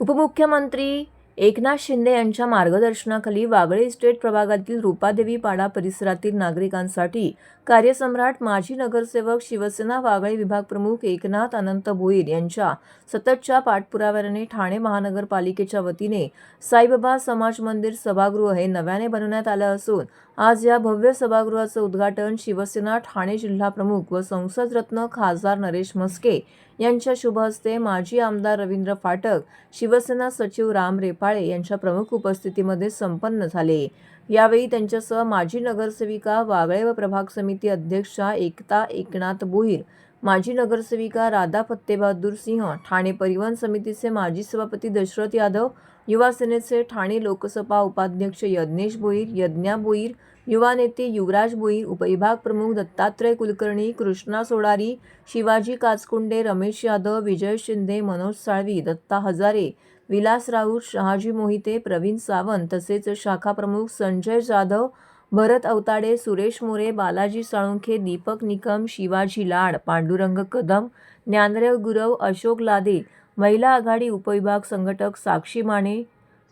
उपमुख्यमंत्री एकनाथ शिंदे यांच्या मार्गदर्शनाखाली वागळे इस्टेट प्रभागातील रूपादेवी पाडा परिसरातील नागरिकांसाठी कार्यसम्राट माजी नगरसेवक शिवसेना वागळे विभाग प्रमुख एकनाथ अनंत भोईर यांच्या सततच्या पाठपुराव्याने ठाणे महानगरपालिकेच्या वतीने साईबाबा समाज मंदिर सभागृह हे नव्याने बनवण्यात आलं असून आज या भव्य सभागृहाचं उद्घाटन शिवसेना ठाणे जिल्हा प्रमुख व संसद रत्न खासदार नरेश म्हस्के यांच्या शुभ हस्ते माजी आमदार रवींद्र फाटक शिवसेना सचिव राम रेपाळे यांच्या प्रमुख उपस्थितीमध्ये संपन्न झाले. यावेळी त्यांच्यासह माजी नगरसेविका वागळे व प्रभाग समिती अध्यक्षा एकता एकनाथ बोहीर माजी नगरसेविका राधा फत्तेबहादूर सिंह ठाणे परिवहन समितीचे माजी सभापती दशरथ यादव युवा सेनेचे ठाणे लोकसभा उपाध्यक्ष यज्ञेश भोईर यज्ञा भोईर युवा नेते युवराज भोईर उपविभाग प्रमुख दत्तात्रय कुलकर्णी कृष्णा सोडारी शिवाजी काचकुंडे रमेश यादव विजय शिंदे मनोज साळवी दत्ता हजारे विलास राऊत शहाजी मोहिते प्रवीण सावंत तसेच शाखा प्रमुख संजय जाधव भरत अवताडे सुरेश मोरे बालाजी साळुंखे दीपक निकम शिवाजी लाड पांडुरंग कदम ज्ञानदेव गुरव अशोक लादे महिला आघाडी उपविभाग संघटक साक्षी माने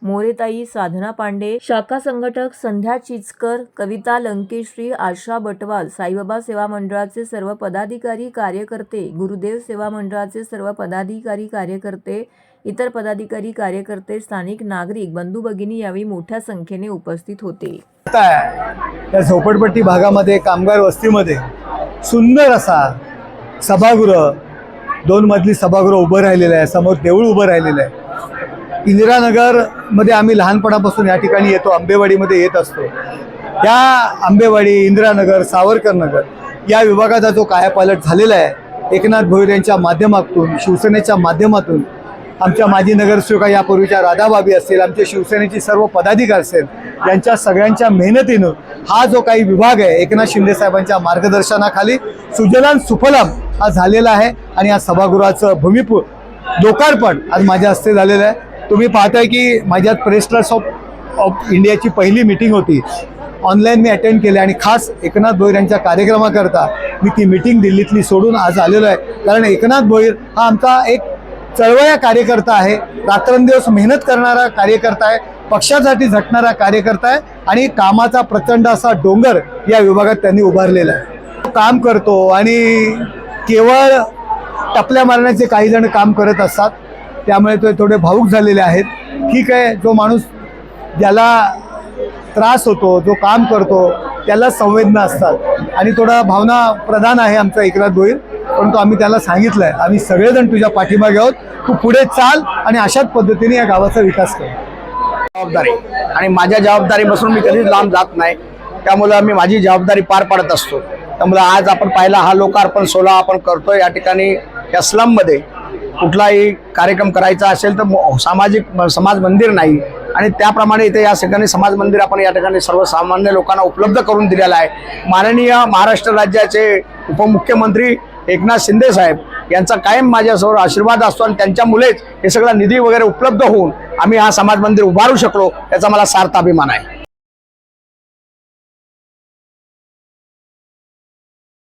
मोरेताई साधना पांडे शाखा संघटक संध्या चिचकर कविता लंकेश्री आशा बटवाल साईबाबा सेवा मंडळाचे सर्व पदाधिकारी कार्यकर्ते गुरुदेव सेवा मंडळाचे सर्व पदाधिकारी कार्यकर्ते इतर पदाधिकारी कार्यकर्ते स्थानिक नागरिक बंधू भगिनी यावेळी मोठ्या संख्येने उपस्थित होते. त्या झोपडपट्टी भागामध्ये कामगार वस्तीमध्ये सुंदर असा सभागृह दोन मजली सभागृह उभं राहिलेलं आहे समोर देऊळ उभं राहिलेलं आहे. इंदिरानगरमध्ये आम्ही लहानपणापासून या ठिकाणी येतो आंबेवाडीमध्ये येत असतो. या आंबेवाडी इंदिरानगर सावरकर नगर या विभागाचा जो कायापालट झालेला आहे एकनाथ भोईर यांच्या माध्यमातून शिवसेनेच्या माध्यमातून आमच्या माजी नगरसेविका यापूर्वीच्या राधाबाबी असतील आमचे शिवसेनेची सर्व पदाधिकारी असेल यांच्या सगळ्यांच्या मेहनतीनं हा जो काही विभाग आहे एकनाथ शिंदे साहेबांच्या मार्गदर्शनाखाली सुजलाम सुफलाम हा झालेला आहे आणि या सभागृहाचं भूमिपू लोकार्पण आज माझ्या हस्ते झालेलं आहे. तुम्ही पाहताय की माझ्यात प्रेस ट्रस्ट ऑफ ऑफ इंडियाची पहिली मिटिंग होती. ऑनलाईन मी अटेंड केली आणि खास एकनाथ भोईर यांच्या कार्यक्रमाकरता मी ती मिटिंग दिल्लीतली सोडून आज आलेलो आहे. कारण एकनाथ भोईर हा आमचा एक चळवळ्या कार्यकर्ता आहे. रात्रंदिवस मेहनत करणारा कार्यकर्ता आहे. पक्षासाठी झटणारा कार्यकर्ता आहे. आणि कामाचा प्रचंड असा डोंगर या विभागात त्यांनी उभारलेला आहे. काम करतो आणि केवळ टपल्या मारण्याचे काही जण काम करत असतात. त्यामुळे ते थोडे भाऊक झालेले आहेत. ठीक आहे जो माणूस ज्याला त्रास होतो जो काम करतो त्याला संवेदना असतात. आणि थोडा भावना प्रधान आहे आमचा एकनाथ गोईल परंतु आम्ही त्याला सांगितलं आहे आम्ही सगळेजण तुझ्या पाठीमागे आहोत. तू पुढे चाल आणि अशाच पद्धतीने या गावाचा विकास कर. जबाबदारी. आणि माझ्या जबाबदारीपासून मी कधीच लांब जात नाही. त्यामुळे मी माझी जबाबदारी पार पाडत असतो. त्यामुळे आज आपण पाहिला हा लोकार्पण सोहळा आपण करतो या ठिकाणी या स्लममध्ये कुठलाही कार्यक्रम करायचा असेल तर सामाजिक म- समाज मंदिर नाही. आणि त्याप्रमाणे इथे या ठिकाणी समाज मंदिर आपण या ठिकाणी सर्वसामान्य लोकांना उपलब्ध करून दिलेलं आहे. माननीय महाराष्ट्र राज्याचे उपमुख्यमंत्री एकनाथ शिंदे साहेब यांचा कायम माझ्यासमोर आशीर्वाद असतो आणि त्यांच्यामुळेच हे सगळा निधी वगैरे उपलब्ध होऊन आम्ही हा समाज मंदिर उभारू शकलो याचा मला सार्थ अभिमान आहे.